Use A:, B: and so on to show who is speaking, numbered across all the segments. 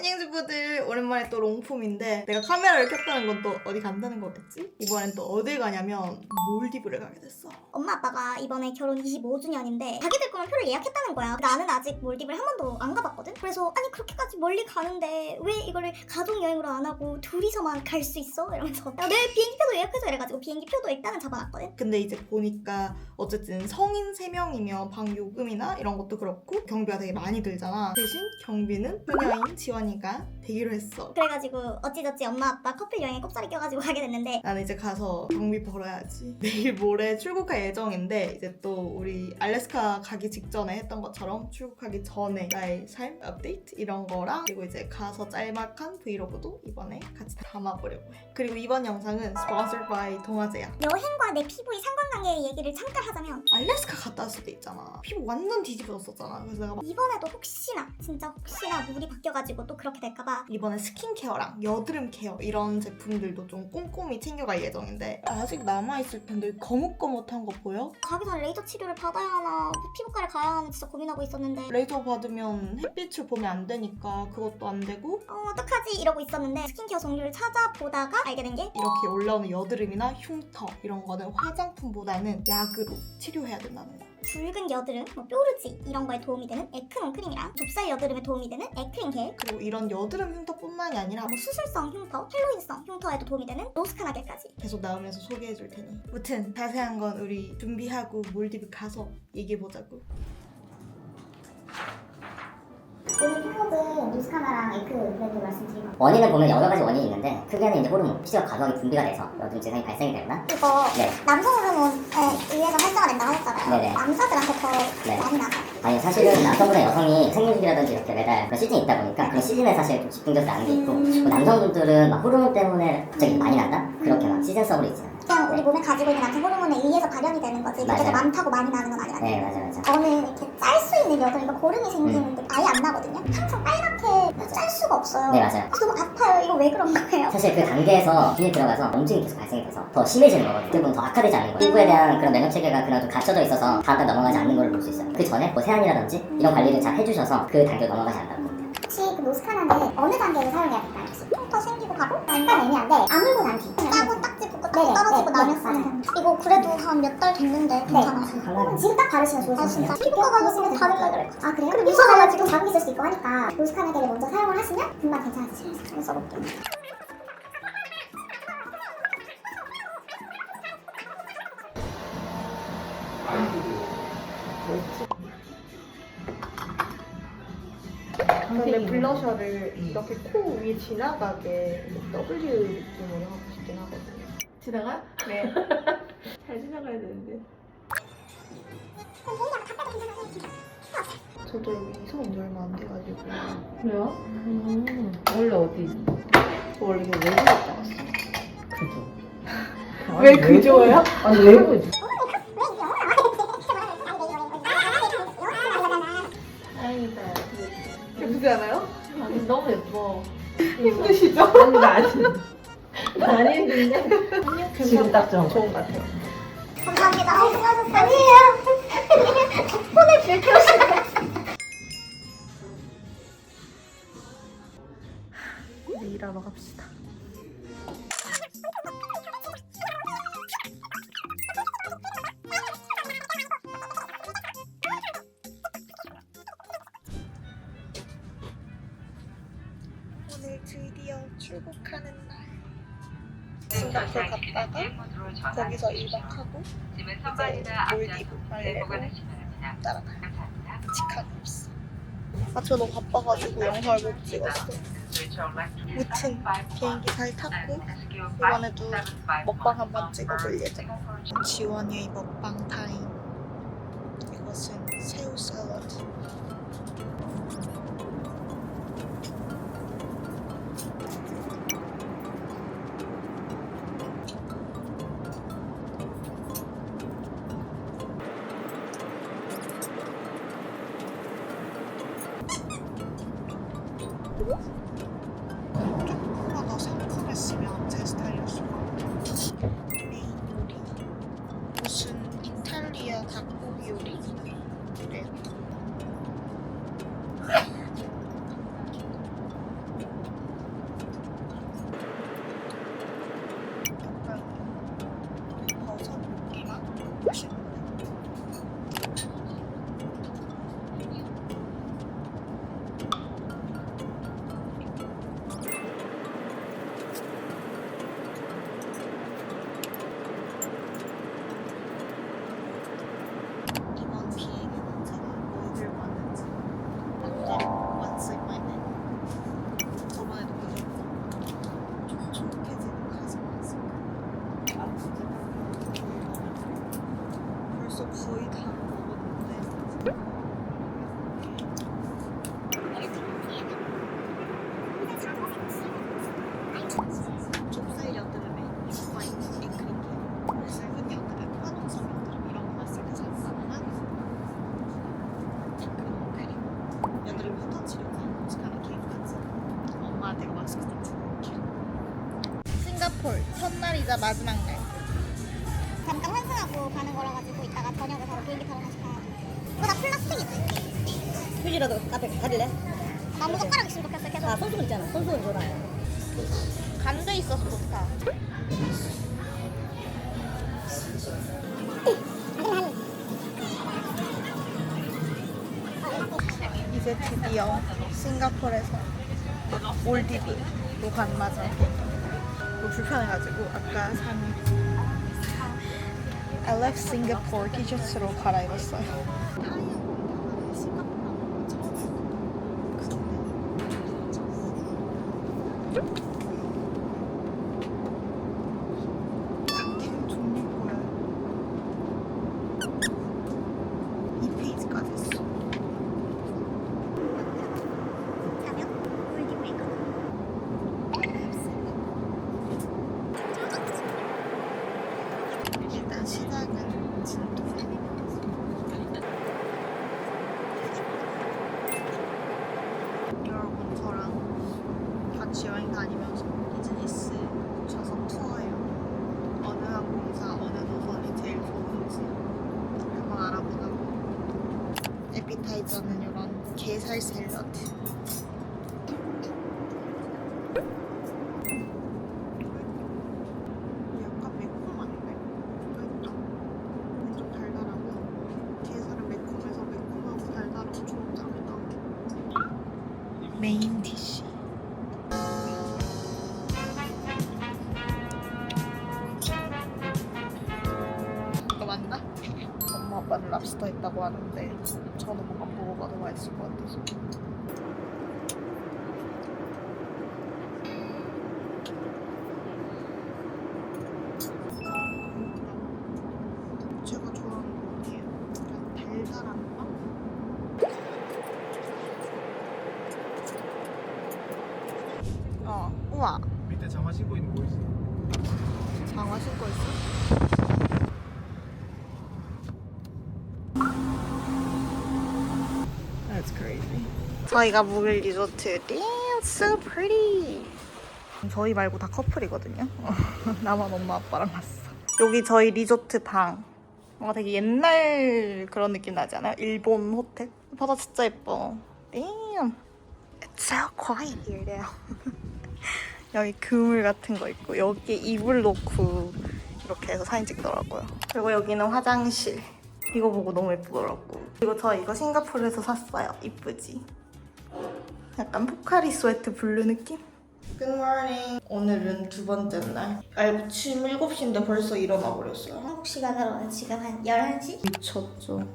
A: 안녕 주부들 오랜만에 또 롱폼인데 내가 카메라를 켰다는 건 또 어디 간다는 거겠지? 이번엔 또 어딜 가냐면 몰디브를 가게 됐어
B: 엄마 아빠가 이번에 결혼 25주년인데 자기들 거만 표를 예약했다는 거야. 나는 아직 몰디브를 한 번도 안 가봤거든. 그래서 아니 그렇게까지 멀리 가는데 왜 이거를 가족 여행으로 안 하고 둘이서만 갈 수 있어? 이러면서 야, 내 비행기표도 예약해서 이래가지고 비행기표도 일단은 잡아놨거든.
A: 근데 이제 보니까 어쨌든 성인 3명이면 방 요금이나 이런 것도 그렇고 경비가 되게 많이 들잖아 대신 경비는 효녀인 지원이 가 되기로 했어
B: 그래가지고 어찌저찌 엄마 아빠 커플 여행에 꼽사리 껴가지고 가게 됐는데
A: 나는 이제 가서 경비 벌어야지. 내일 모레 출국할 예정인데 이제 또 우리 알래스카 가기 직전에 했던 것처럼 출국하기 전에 나의 삶 업데이트 이런 거랑 그리고 이제 가서 짤막한 브이로그도 이번에 같이 담아보려고 해. 그리고 이번 영상은 sponsored by 동아제약.
B: 여행과 내 피부의 상관관계 얘기를 잠깐 하자면
A: 알래스카 갔다 왔을 때 있잖아. 피부 완전 뒤집어졌었잖아. 그래서 내가 막
B: 이번에도 혹시나 진짜 혹시나 물이 바뀌어가지고 또 그렇게 될까봐
A: 이번에 스킨케어랑 여드름 케어 이런 제품들도 좀 꼼꼼히 챙겨갈 예정인데 아직 남아있을 텐데 거뭇거뭇한 거 보여?
B: 가기 전에 레이저 치료를 받아야 하나 피부과를 가야 하나 진짜 고민하고 있었는데
A: 레이저 받으면 햇빛을 보면 안 되니까 그것도 안 되고
B: 어, 어떡하지 이러고 있었는데 스킨케어 종류를 찾아보다가 알게 된 게
A: 이렇게 올라오는 여드름이나 흉터 이런 거는 화장품보다는 약으로 치료해야 된다는 거.
B: 붉은 여드름, 뭐 뾰루지 이런 거에 도움이 되는 에크논 크림이랑 좁쌀 여드름에 도움이 되는 에크린 겔
A: 그리고 이런 여드름 흉터뿐만이 아니라
B: 뭐 수술성 흉터, 켈로이드성 흉터에도 도움이 되는 로스카나 겔까지
A: 계속 나오면서 소개해 줄 테니. 무튼 자세한 건 우리 준비하고 몰디브 가서 얘기해 보자고.
C: 오늘 토목은 뉴스카나랑 에크 브랜드 말씀드린 거.
D: 원인을 보면 여러 가지 원인이 있는데 크게는 이제 호르몬, 피지와 과도하게 분비가 돼서 여드름 증상이 발생이 되거나
B: 이거
D: 네.
B: 남성 호르몬에 의해서 활성화 된다고 하셨잖아요
D: 네네.
B: 남자들한테 더
D: 네.
B: 많이 나요
D: 아니 사실은 남성보다 여성이 생리주기라든지 이렇게 매달 그런 시즌이 있다 보니까 그런 시즌에 사실 좀 집중돼서 나는 게 있고
B: 음.
D: 뭐 남성분들은 막 호르몬 때문에 갑자기 많이 난다? 그렇게 막 시즌성으로 있지 않아요
B: 그냥 우리 몸에 가지고 있는 남성 호르몬에 의해서 발현이 되는 거지
D: 맞아요.
B: 많다고 많이 나는 건 아니라
D: 네 맞아 맞아
B: 저는 이렇게 짤 수 있는 여드름과 고름이 생기는데 아예 안 나거든요 없어요.
D: 네 맞아요.
B: 너무 아파요. 이거 왜 그런 거예요?
D: 사실 그 단계에서 균이 들어가서 염증이 계속 발생이 돼서 더 심해지는 거거든요. 대부분 더 악화되지 않는 거예요. 피부에 대한 그런 면역 체계가 좀 갖춰져 있어서 다음 단 넘어가지 않는 걸로 볼수 있어요. 그 전에 뭐 세안이라든지 이런 관리를 잘 해주셔서 그 단계를 넘어가지 않는다고 봅니다.
C: 혹시 그 노스카나는 어느 단계를 사용해야 될까요? 혹시?
B: 흉터 생기고 바로?
C: 약간 애매한데 아물고 난 뒤.
B: 짜고 딱지 붙고 딱
C: 네네,
B: 떨어지고
C: 네,
B: 나면
C: 네,
B: 쓰는 이거 그래도 한 몇 달 됐는데 괜찮아요?
C: 지금 딱 바르시면 좋으실 아것
B: 진짜?
C: 같아요.
B: 피부과 가서 다를까 그래
C: 아 그래요?
B: 그리고
C: 무서워가지고 자극이 있을 수도 있고 하니까 노스카나를 먼저 사용을 하시면 금방 괜찮아지실 수 있어요.
B: 써볼게요
A: 근데 블러셔를 이렇게 코 위에 지나가게 W 느낌으로 하고 싶긴 하거든요. 지나가? 네. 잘 지나가야 되는데. 저도 여기 이사 온 지 얼마 안 돼가지고.
E: 그래요? 음, 원래 어디?
A: 저 원래 이거 외국 갔다 왔어.
E: 그죠.
A: 왜 그조예요?
E: 아니 왜 그죠? 다행이다.
A: 예쁘지 않아요?
E: 아니 너무 예뻐.
A: 힘드시죠?
E: 아니 나 아니. 많이 힘든데. 지금 딱 좋은 거.
A: 좋은 것 같아요.
B: 감사합니다 수고하셨어요
A: 1박하고 이제 몰디브 말레로 따라가요. 직항이 없어. 아, 저 너무 바빠가지고 영상을 못 찍었어. 무튼 비행기 잘 탔고 이번에도 먹방 한번 찍어볼 예정. 지원이의 먹방 타임. 이거 맛있게 사줄게 싱가폴 첫날이자 마지막 날
B: 잠깐 환승하고 가는 거라 가지고 이따가 저녁에 바로 비행기 타러 다시 가야 돼. 이거 다 플라스틱이지?
E: 휴지라도 앞에 가질래?
B: 나무 있으면 좋겠어 계속.
E: 아 손수건 있잖아. 손수건 줘라.
A: 간도 있어서 좋다 이제 드디어 싱가포르에서 몰디브로 간 맞아 너무 불편해가지고 아까 산 I left Singapore 티셔츠로 갈아입었어요 캠 종류 보여요 2페이지까지 했어 일단 시작은 진도에 여러분 저랑 같이 여행 다니면서 비즈니스 좌석 투어예요 어느 항공사 어느 노선이 제일 좋은지 한번 알아보자고 에피타이저는 이런 아빠는 랍스터 있다고 하는데 저는 뭔가 먹어봐도 맛있을 것 같아서. 저희가 묵을 리조트. Damn, so pretty. 저희 말고 다 커플이거든요. 나만 엄마 아빠랑 왔어. 여기 저희 리조트 방. 뭔가 되게 옛날 그런 느낌 나지 않아요? 일본 호텔? 바다 진짜 예뻐. Damn. It's so quiet here. 여기 그물 같은 거 있고 여기에 이불 놓고 이렇게 해서 사진 찍더라고요. 그리고 여기는 화장실. 이거 보고 너무 예쁘더라고. 그리고 저 이거 싱가포르에서 샀어요. 이쁘지? 약간 포카리 스웨트 블루 느낌? Good morning. 오늘은 두 번째 날. 아침 7시인데 벌써 일어나 버렸어요.
B: 한국 시간으로는 지금 한 11시?
A: 미쳤죠.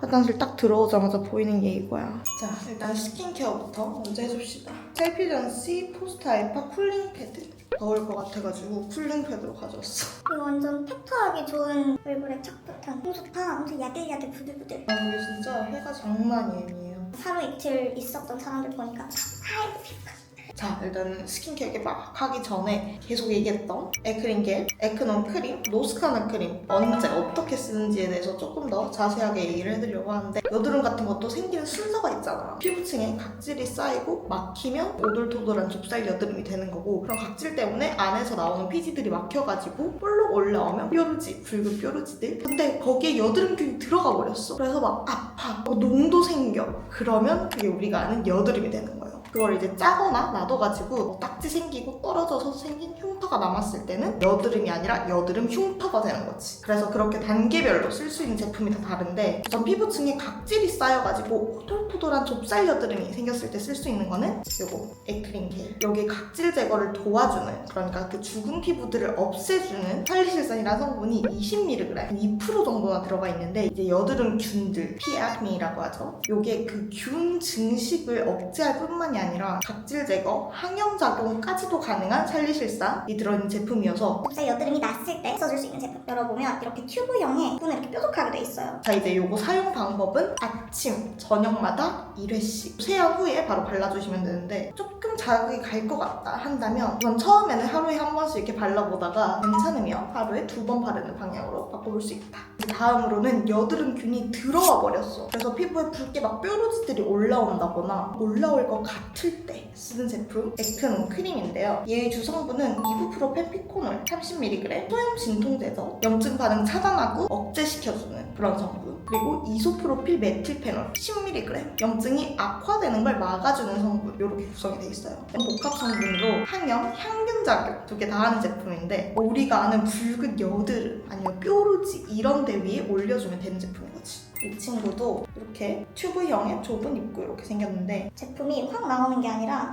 A: 화장실 딱 들어오자마자 보이는 게 이거야. 자, 일단 스킨케어부터 먼저 해줍시다. 셀피전시 포스트 알파 쿨링 패드. 더울 것 같아가지고 쿨링 패드로 가져왔어.
B: 이거 완전 팩트하기 좋은 얼굴에 착붙한 너무 좋다 엄청 야들야들 부들부들
A: 아, 이게 진짜 해가 장난이 아니에요.
B: 하루 이틀 있었던 사람들 보니까 아이고 피부
A: 자, 일단 스킨케어 막 하기 전에 계속 얘기했던 에크린겔, 에크논 크림, 노스카나 크림 언제 어떻게 쓰는지에 대해서 조금 더 자세하게 얘기를 해드리려고 하는데 여드름 같은 것도 생기는 순서가 있잖아. 피부층에 각질이 쌓이고 막히면 오돌토돌한 좁쌀 여드름이 되는 거고 그런 각질 때문에 안에서 나오는 피지들이 막혀가지고 볼록 올라오면 뾰루지, 붉은 뾰루지들 근데 거기에 여드름균이 들어가 버렸어. 그래서 막 아파, 어, 농도 생겨. 그러면 그게 우리가 아는 여드름이 되는 거예요. 그걸 이제 짜거나 놔둬가지고 뭐 딱지 생기고 떨어져서 생긴 흉터가 남았을 때는 여드름이 아니라 여드름 흉터가 되는 거지. 그래서 그렇게 단계별로 쓸 수 있는 제품이 다 다른데 전 피부층에 각질이 쌓여가지고 오돌토돌한 좁쌀 여드름이 생겼을 때 쓸 수 있는 거는 요거 에크린 겔. 여기 각질 제거를 도와주는 그러니까 그 죽은 피부들을 없애주는 살리실산이라는 성분이 20mg, 2% 정도나 들어가 있는데 이제 여드름 균들, 피악미라고 하죠. 요게 그 균 증식을 억제할 뿐만이 아니라 각질 제거, 항염 작용까지도 가능한 살리실산이 들어있는 제품이어서
B: 곱살 여드름이 났을 때 써줄 수 있는 제품. 열어보면 이렇게 튜브형에 부분을 이렇게 뾰족하게 돼 있어요.
A: 자 이제 요거 사용 방법은 아침, 저녁마다 1회씩 세안 후에 바로 발라주시면 되는데 조금 자극이 갈 것 같다 한다면 우선 처음에는 하루에 한 번씩 이렇게 발라보다가 괜찮으면 하루에 두 번 바르는 방향으로 바꿔볼 수 있다. 다음으로는 여드름균이 들어와 버렸어. 그래서 피부에 붉게 막 뾰루지들이 올라온다거나 올라올 것 같을 때 쓰는 제품 에크논 크림인데요. 얘의 주성분은 이부프로 펜 피코놀 30mg 소염 진통제죠 염증 반응 차단하고 억제시켜주는 그런 성분 그리고 이소프로필 메틸페놀 10mg 염증이 악화되는 걸 막아주는 성분 이렇게 구성이 돼 있어요. 복합 성분으로 항염, 향균 작용 두 개 다 하는 제품인데 우리가 아는 붉은 여드름 아니면 뾰루지 이런 데 위에 올려주면 되는 제품인 거지. 이 친구도 이렇게 튜브형의 좁은 입구 이렇게 생겼는데
B: 제품이 확 나오는 게 아니라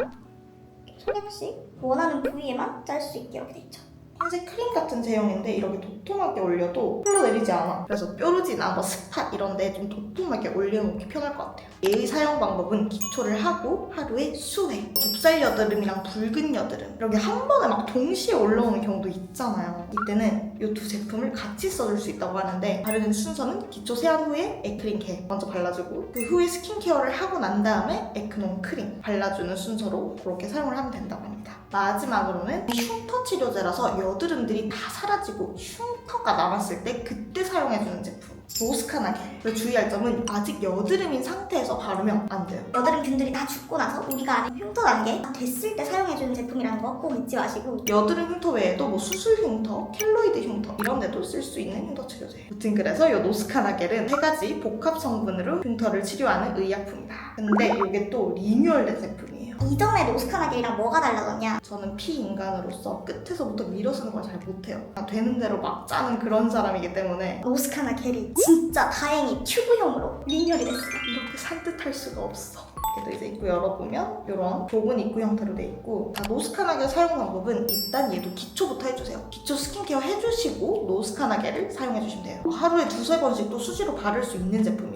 B: 소량씩 원하는 부위에만 짤 수 있게 이렇게 돼 있죠
A: 흰색 크림 같은 제형인데 이렇게 도톰하게 올려도 흘러내리지 않아. 그래서 뾰루지나 뭐 스팟 이런 데 좀 도톰하게 올려놓기 편할 것 같아요. 얘의 사용 방법은 기초를 하고 하루에 수회. 곱살 여드름이랑 붉은 여드름 이렇게 한 번에 막 동시에 올라오는 경우도 있잖아요. 이때는 이 두 제품을 같이 써줄 수 있다고 하는데 바르는 순서는 기초 세안 후에 에크린 겔 먼저 발라주고 그 후에 스킨케어를 하고 난 다음에 에크논 크림 발라주는 순서로 그렇게 사용을 하면 된다고 합니다. 마지막으로는 흉터 치료제라서 여드름들이 다 사라지고 흉터가 남았을 때 그때 사용해주는 제품 노스카나 겔 그리고 주의할 점은 아직 여드름인 상태에서 바르면 안 돼요
B: 여드름 균들이 다 죽고 나서 우리가 아는 흉터 단계 다 됐을 때 사용해주는 제품이라는 거 꼭 잊지 마시고
A: 여드름 흉터 외에도 뭐 수술 흉터, 켈로이드 흉터 이런 데도 쓸 수 있는 흉터 치료제예요. 아무튼 그래서 이 노스카나 겔은 세 가지 복합 성분으로 흉터를 치료하는 의약품이다. 근데 이게 또 리뉴얼된 제품이에요.
B: 이전에 노스카나겔이랑 뭐가 달라졌냐
A: 저는 피인간으로서 끝에서부터 밀어 쓰는 걸 잘 못해요. 되는 대로 막 짜는 그런 사람이기 때문에
B: 노스카나겔이 진짜 다행히 튜브형으로 리뉴얼이 됐어요
A: 이렇게 산뜻할 수가 없어. 그래도 이제 입구 열어보면 이런 좁은 입구 형태로 돼 있고 자, 노스카나겔 사용 방법은 일단 얘도 기초부터 해주세요. 기초 스킨케어 해주시고 노스카나겔을 사용해주시면 돼요. 하루에 두세 번씩 또 수시로 바를 수 있는 제품이래요.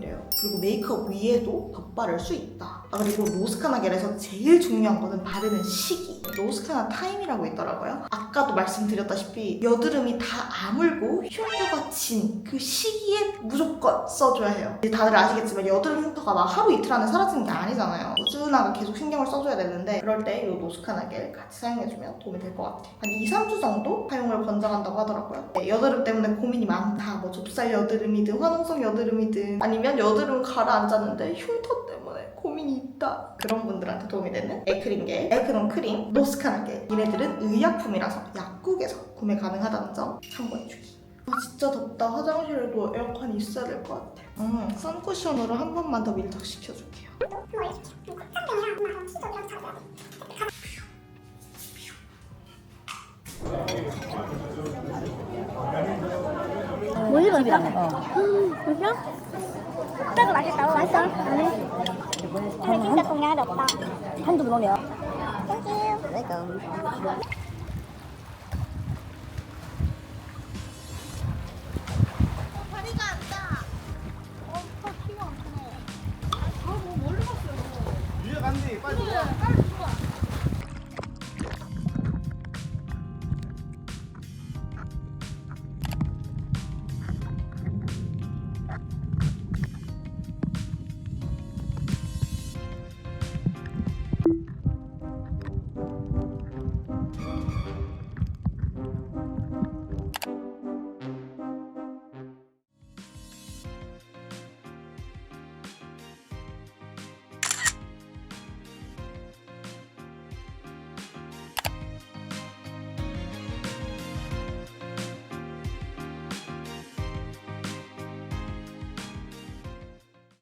A: 그리고 메이크업 위에도 덧바를 수 있다. 아, 그리고 노스카나 겔에서 제일 중요한 거는 바르는 시기. 노스카나 타임이라고 있더라고요. 아 까도 말씀드렸다시피 여드름이 다 아물고 흉터가 진 그 시기에 무조건 써줘야 해요. 이제 다들 아시겠지만 여드름 흉터가 막 하루 이틀 안에 사라지는 게 아니잖아요. 꾸준하게 계속 신경을 써줘야 되는데 그럴 때 이 노스카나겔 같이 사용해주면 도움이 될 것 같아요. 한 2, 3주 정도 사용을 권장한다고 하더라고요. 네, 여드름 때문에 고민이 많다. 뭐 좁쌀 여드름이든 화농성 여드름이든 아니면 여드름 가라앉았는데 흉터 때문에 고민이 있다. 그런 분들한테 도움이 되는 에크린겔, 에크론 크림, 노스카나겔. 얘네들은 의약품이라서 약국에서 구매 가능하다는 점 참고해주기. 아 진짜 덥다. 화장실에도 에어컨이 있어야 될 것 같아. 음, 선쿠션으로 한 번만 더 밀착시켜줄게요.
F: 뭐 일본이라며? 그죠?
B: 진짜 맛있다 맛있어 아니 근데 진짜 동양이 없다
F: 한두 번 오네요.
B: 땡큐
F: 웰컴.